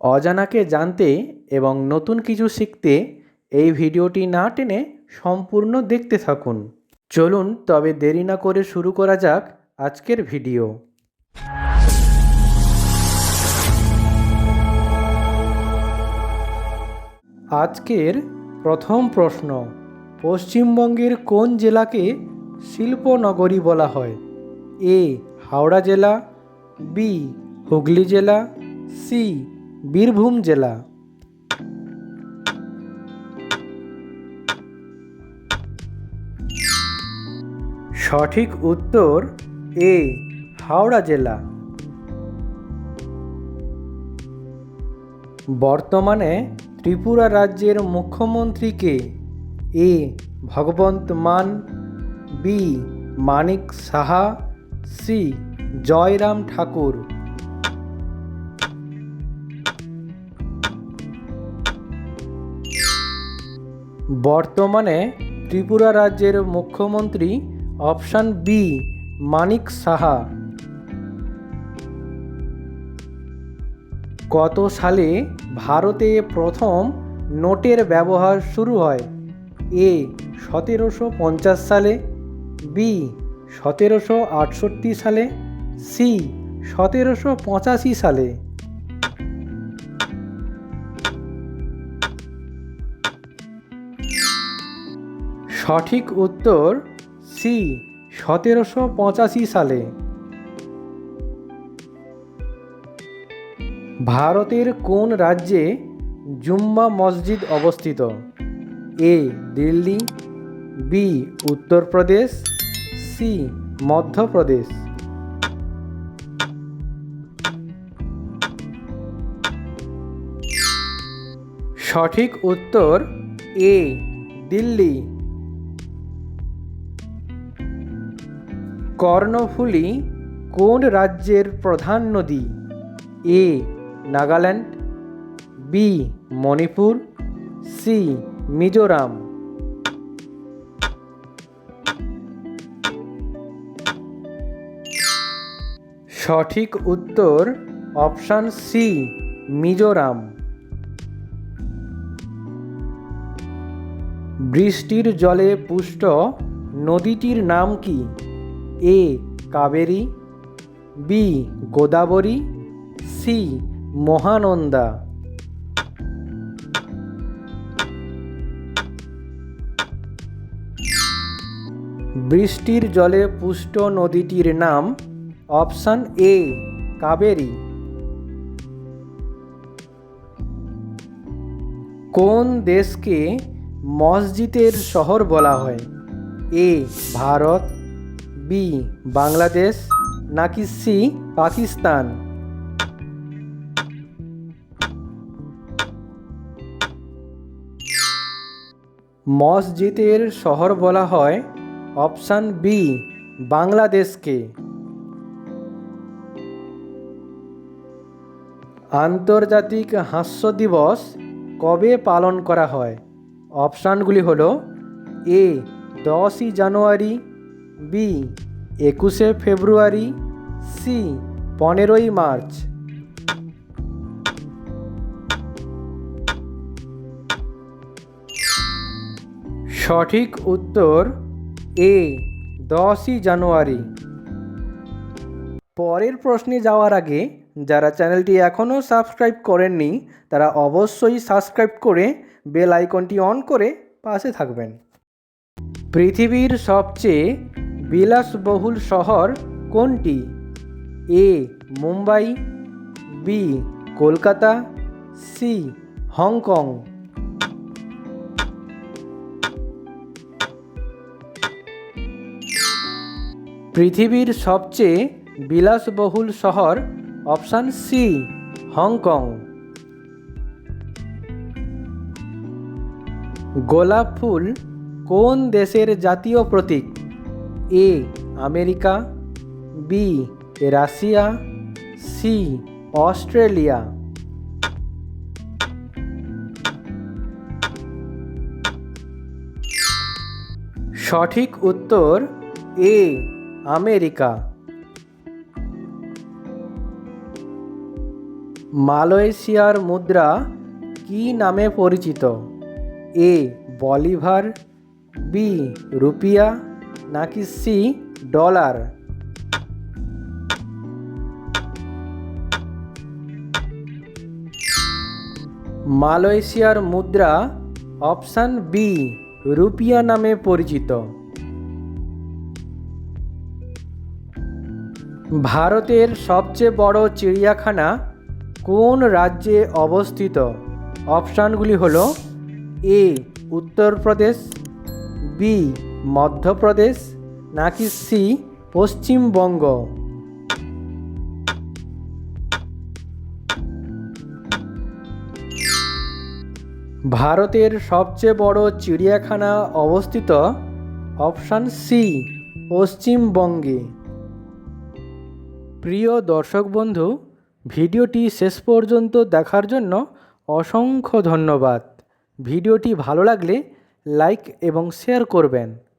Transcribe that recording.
অজানাকে জানতে এবং নতুন কিছু শিখতে এই ভিডিওটি না টেনে সম্পূর্ণ দেখতে থাকুন। চলুন তবে দেরি না করে শুরু করা যাক আজকের ভিডিও। আজকের প্রথম প্রশ্ন, পশ্চিমবঙ্গের কোন জেলাকে শিল্পনগরী বলা হয়? এ, হাওড়া জেলা, বি, হুগলি জেলা, সি বীরভূম জেলা। সঠিক উত্তর, এ, হাওড়া জেলা। বর্তমানে ত্রিপুরা রাজ্যের মুখ্যমন্ত্রীকে A, Bhagwant Mann. B, Manik Saha. C, Jairam Thakur. বর্তমানে ত্রিপুরা রাজ্যের মুখ্যমন্ত্রী অপশান বি মানিক সাহা। কত সালে ভারতে প্রথম নোটের ব্যবহার শুরু হয়। এ সতেরোশো পঞ্চাশ সালে, বি সতেরোশো আটষট্টি সালে, সি সতেরোশো পঁচাশি সালে। সঠিক উত্তর সি, সতেরোশো পঁচাশি সালে। ভারতের কোন রাজ্যে জুম্মা মসজিদ অবস্থিত? A, Delhi, B, Uttar Pradesh, C, Madhya Pradesh. সঠিক উত্তর এ, দিল্লি। কর্ণফুলী কোন রাজ্যের প্রধান নদী? A, Nagaland, B, Manipur, C, Mizoram. সঠিক উত্তর অপশান সি, মিজোরাম। বৃষ্টির জলে পুষ্ট নদীটির নাম কি? A Kaveri, B Godavari, C Mahananda. বৃষ্টির জলে পুষ্ট নদীটির নাম অপশান এ কাবেরী। কোন দেশকে মসজিদের শহর বলা হয়? এ ভারত বি, বাংলাদেশ, নাকি সি, পাকিস্তান? মসজিদের শহর বলা হয় অপশান বি, বাংলাদেশকে। আন্তর্জাতিক হাস্য দিবস কবে পালন করা হয়? অপশানগুলি হলো এ, দশই জানুয়ারি বি, একুশে ফেব্রুয়ারি, সি, পনেরোই মার্চ। সঠিক উত্তর এ, দশই জানুয়ারি। পরের প্রশ্নে যাওয়ার আগে, যারা চ্যানেলটি এখনও সাবস্ক্রাইব করেননি, তারা অবশ্যই সাবস্ক্রাইব করে বেল আইকনটি অন করে পাশে থাকবেন। পৃথিবীর সবচেয়ে বিলাসবহুল শহর কোনটি? A, Mumbai, B, Kolkata, C, Hong Kong. পৃথিবীর সবচেয়ে বিলাসবহুল শহর অপশান সি, হংকং। গোলাপ ফুল কোন দেশের জাতীয় প্রতীক? A, America, B, Russia, C, Australia. সঠিক উত্তর, এ, আমেরিকা। মালয়েশিয়ার মুদ্রা কী নামে পরিচিত? এ, বলিভার, বি, রুপিয়া নাকি সি ডলার? মালয়েশিয়ার মুদ্রা অপশান বি রুপিয়া নামে পরিচিত। ভারতের সবচেয়ে বড় চিড়িয়াখানা কোন রাজ্যে অবস্থিত? অপশানগুলি হল এ, উত্তরপ্রদেশ, বি মধ্যপ্রদেশ নাকি সি, পশ্চিমবঙ্গ? ভারতের সবচেয়ে বড় চিড়িয়াখানা অবস্থিত অপশান সি, পশ্চিমবঙ্গে। প্রিয় দর্শক বন্ধু, ভিডিওটি শেষ পর্যন্ত দেখার জন্য অসংখ্য ধন্যবাদ। ভিডিওটি ভালো লাগলে লাইক এবং শেয়ার করবেন।